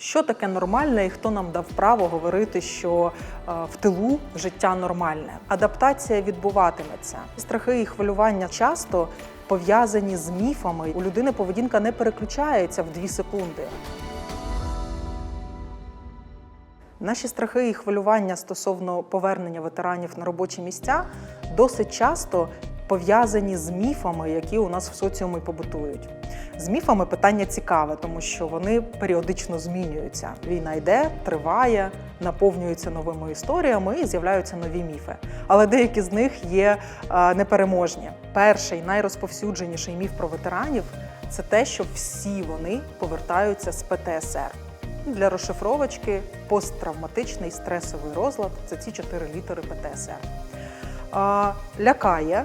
Що таке нормальне і хто нам дав право говорити, що е, в тилу життя нормальне? Адаптація відбуватиметься. Страхи і хвилювання часто пов'язані з міфами. У людини поведінка не переключається в дві секунди. Наші страхи і хвилювання стосовно повернення ветеранів на робочі місця досить часто пов'язані з міфами, які у нас в соціумі побутують. З міфами питання цікаве, тому що вони періодично змінюються. Війна йде, триває, наповнюється новими історіями і з'являються нові міфи. Але деякі з них є е, непереможні. Перший найрозповсюдженіший міф про ветеранів це те, що всі вони повертаються з ПТСР. Для розшифровочки посттравматичний стресовий розлад це ці чотири літери ПТСР. А, лякає,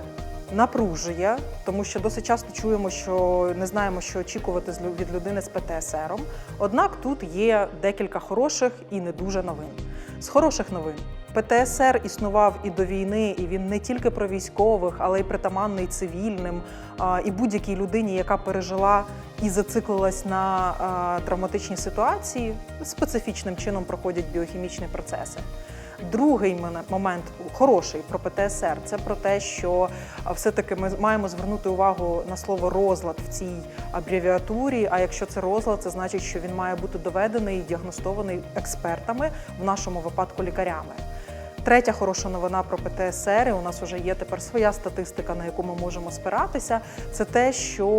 напружує, тому що досить часто чуємо, що не знаємо, що очікувати від людини з ПТСР. Однак тут є декілька хороших і не дуже новин. З хороших новин. ПТСР існував і до війни, і він не тільки про військових, але й притаманний цивільним і будь-якій людині, яка пережила і зациклилась на травматичній ситуації, специфічним чином проходять біохімічні процеси. Другий момент хороший про ПТСР це про те, що все-таки ми маємо звернути увагу на слово розлад в цій абревіатурі. А якщо це розлад, це значить, що він має бути доведений і діагностований експертами, в нашому випадку лікарями. Третя хороша новина про ПТСР, і у нас вже є тепер своя статистика, на яку ми можемо спиратися. Це те, що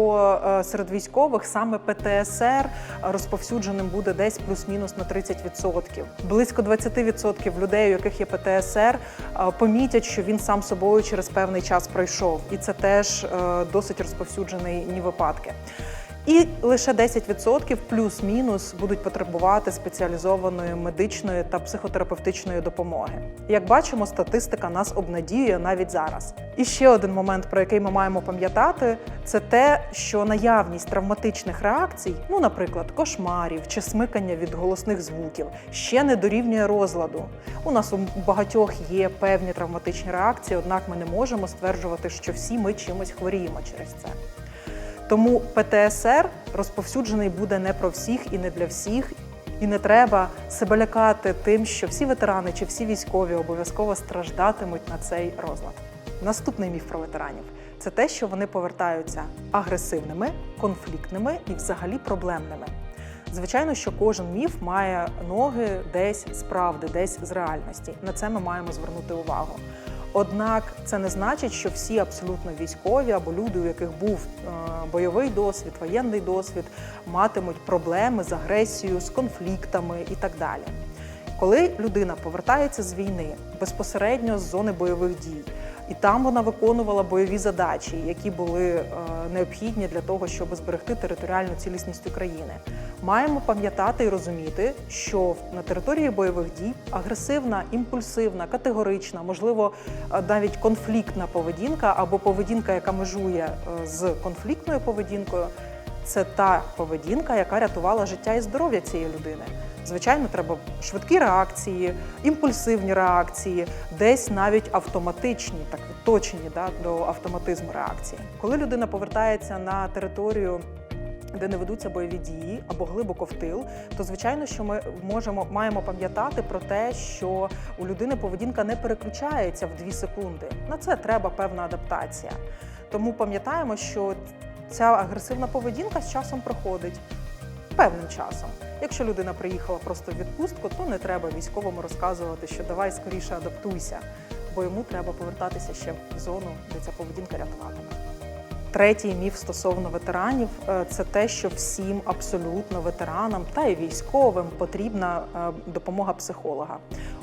е, серед військових саме ПТСР розповсюдженим буде десь плюс-мінус на 30%. Близько 20% людей, у яких є ПТСР, е, помітять, що він сам собою через певний час пройшов, і це теж е, досить розповсюджений випадки. І лише 10% плюс-мінус будуть потребувати спеціалізованої медичної та психотерапевтичної допомоги. Як бачимо, статистика нас обнадіює навіть зараз. І ще один момент, про який ми маємо пам'ятати, це те, що наявність травматичних реакцій, ну, наприклад, кошмарів чи смикання від голосних звуків, ще не дорівнює розладу. У нас у багатьох є певні травматичні реакції, однак ми не можемо стверджувати, що всі ми чимось хворіємо через це. Тому ПТСР розповсюджений буде не про всіх і не для всіх. І не треба себе лякати тим, що всі ветерани чи всі військові обов'язково страждатимуть на цей розлад. Наступний міф про ветеранів це те, що вони повертаються агресивними, конфліктними і взагалі проблемними. Звичайно, що кожен міф має ноги десь з правди, десь з реальності. На це ми маємо звернути увагу. Однак це не значить, що всі абсолютно військові або люди, у яких був е, бойовий досвід, воєнний досвід, матимуть проблеми з агресією, з конфліктами і так далі. Коли людина повертається з війни безпосередньо з зони бойових дій, і там вона виконувала бойові задачі, які були е, необхідні для того, щоб зберегти територіальну цілісність України. Маємо пам'ятати і розуміти, що на території бойових дій агресивна, імпульсивна, категорична, можливо, е, навіть конфліктна поведінка або поведінка, яка межує е, з конфліктною поведінкою, це та поведінка, яка рятувала життя і здоров'я цієї людини. Звичайно, треба швидкі реакції, імпульсивні реакції, десь навіть автоматичні, так відточені да, до автоматизму реакції. Коли людина повертається на територію. Де не ведуться бойові дії або глибоко в тил, то звичайно, що ми можемо маємо пам'ятати про те, що у людини поведінка не переключається в дві секунди. На це треба певна адаптація. Тому пам'ятаємо, що ця агресивна поведінка з часом проходить певним часом. Якщо людина приїхала просто в відпустку, то не треба військовому розказувати, що давай скоріше адаптуйся, бо йому треба повертатися ще в зону, де ця поведінка рятуватиме. Третій міф стосовно ветеранів е, це те, що всім абсолютно ветеранам та й військовим потрібна е, допомога психолога,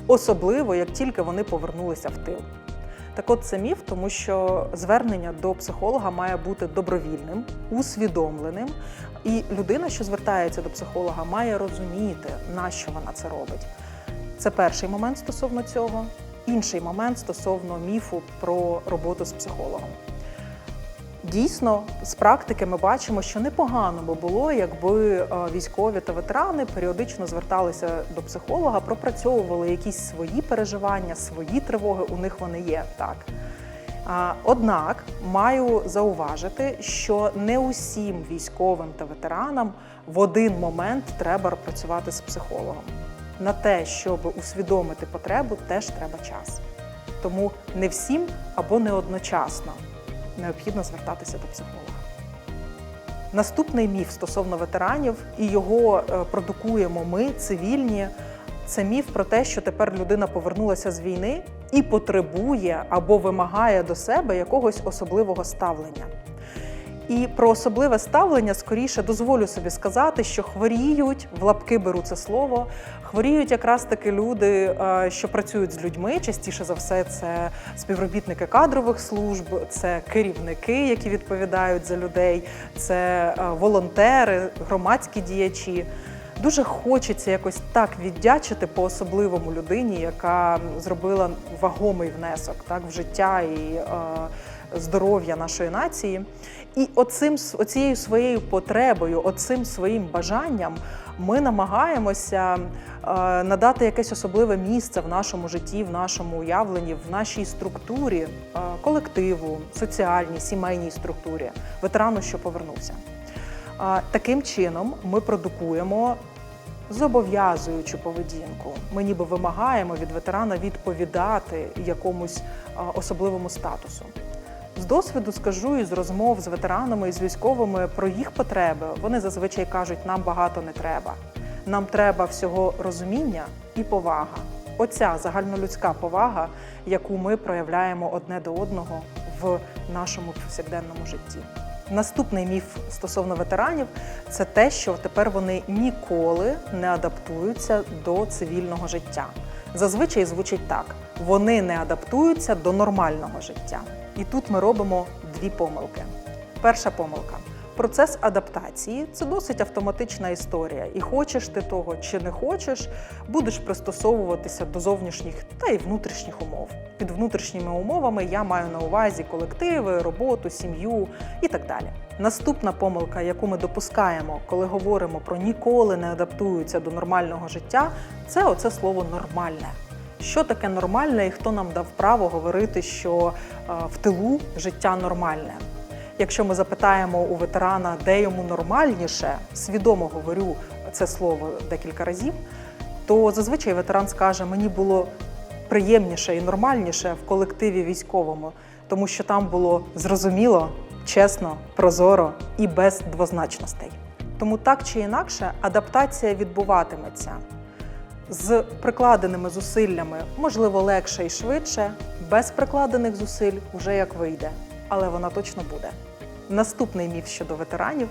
особливо як тільки вони повернулися в тил. Так от це міф, тому що звернення до психолога має бути добровільним, усвідомленим, і людина, що звертається до психолога, має розуміти, на що вона це робить. Це перший момент стосовно цього. Інший момент стосовно міфу про роботу з психологом. Дійсно, з практики ми бачимо, що непогано би було, якби е, військові та ветерани періодично зверталися до психолога, пропрацьовували якісь свої переживання, свої тривоги. У них вони є так. Однак маю зауважити, що не усім військовим та ветеранам в один момент треба працювати з психологом. На те, щоб усвідомити потребу, теж треба час. Тому не всім або не одночасно необхідно звертатися до психолога. Наступний міф стосовно ветеранів, і його е, продукуємо ми, цивільні. Це міф про те, що тепер людина повернулася з війни і потребує або вимагає до себе якогось особливого ставлення. І про особливе ставлення скоріше дозволю собі сказати, що хворіють, в лапки беру це слово, хворіють якраз таки люди, е, що працюють з людьми. Частіше за все, це співробітники кадрових служб, це керівники, які відповідають за людей, це е, волонтери, громадські діячі. Дуже хочеться якось так віддячити по особливому людині, яка зробила вагомий внесок так в життя і е, здоров'я нашої нації. І оцим оцією своєю потребою, оцим своїм бажанням ми намагаємося е, надати якесь особливе місце в нашому житті, в нашому уявленні, в нашій структурі е, колективу, соціальній, сімейній структурі, ветерану, що повернувся. А, Таким чином ми продукуємо зобов'язуючу поведінку. Ми ніби вимагаємо від ветерана відповідати якомусь особливому статусу. З досвіду скажу і з розмов з ветеранами і з військовими про їх потреби. Вони зазвичай кажуть, нам багато не треба. Нам треба всього розуміння і повага. Оця загальнолюдська повага, яку ми проявляємо одне до одного в нашому повсякденному житті. Наступний міф стосовно ветеранів це те, що тепер вони ніколи не адаптуються до цивільного життя. Зазвичай звучить так: вони не адаптуються до нормального життя. І тут ми робимо дві помилки. Перша помилка. Процес адаптації це досить автоматична історія. І хочеш ти того чи не хочеш, будеш пристосовуватися до зовнішніх та й внутрішніх умов. Під внутрішніми умовами я маю на увазі колективи, роботу, сім'ю і так далі. Наступна помилка, яку ми допускаємо, коли говоримо про ніколи не адаптуються до нормального життя, це оце слово нормальне. Що таке нормальне і хто нам дав право говорити, що е, в тилу життя нормальне? Якщо ми запитаємо у ветерана, де йому нормальніше, свідомо говорю це слово декілька разів, то зазвичай ветеран скаже: мені було приємніше і нормальніше в колективі військовому, тому що там було зрозуміло, чесно, прозоро і без двозначностей. Тому так чи інакше адаптація відбуватиметься з прикладеними зусиллями, можливо, легше і швидше, без прикладених зусиль вже як вийде, але вона точно буде. Наступний міф щодо ветеранів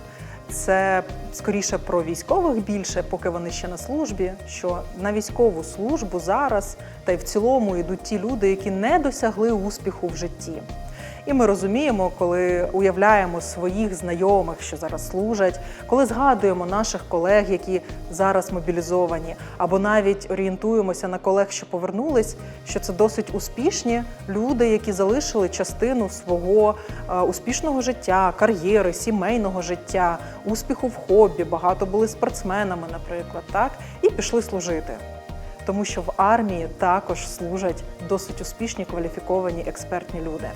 це скоріше про військових більше, поки вони ще на службі. Що на військову службу зараз та й в цілому йдуть ті люди, які не досягли успіху в житті. І ми розуміємо, коли уявляємо своїх знайомих, що зараз служать, коли згадуємо наших колег, які зараз мобілізовані, або навіть орієнтуємося на колег, що повернулись, що це досить успішні люди, які залишили частину свого е, успішного життя, кар'єри, сімейного життя, успіху в хобі. Багато були спортсменами, наприклад, так і пішли служити. Тому що в армії також служать досить успішні кваліфіковані експертні люди.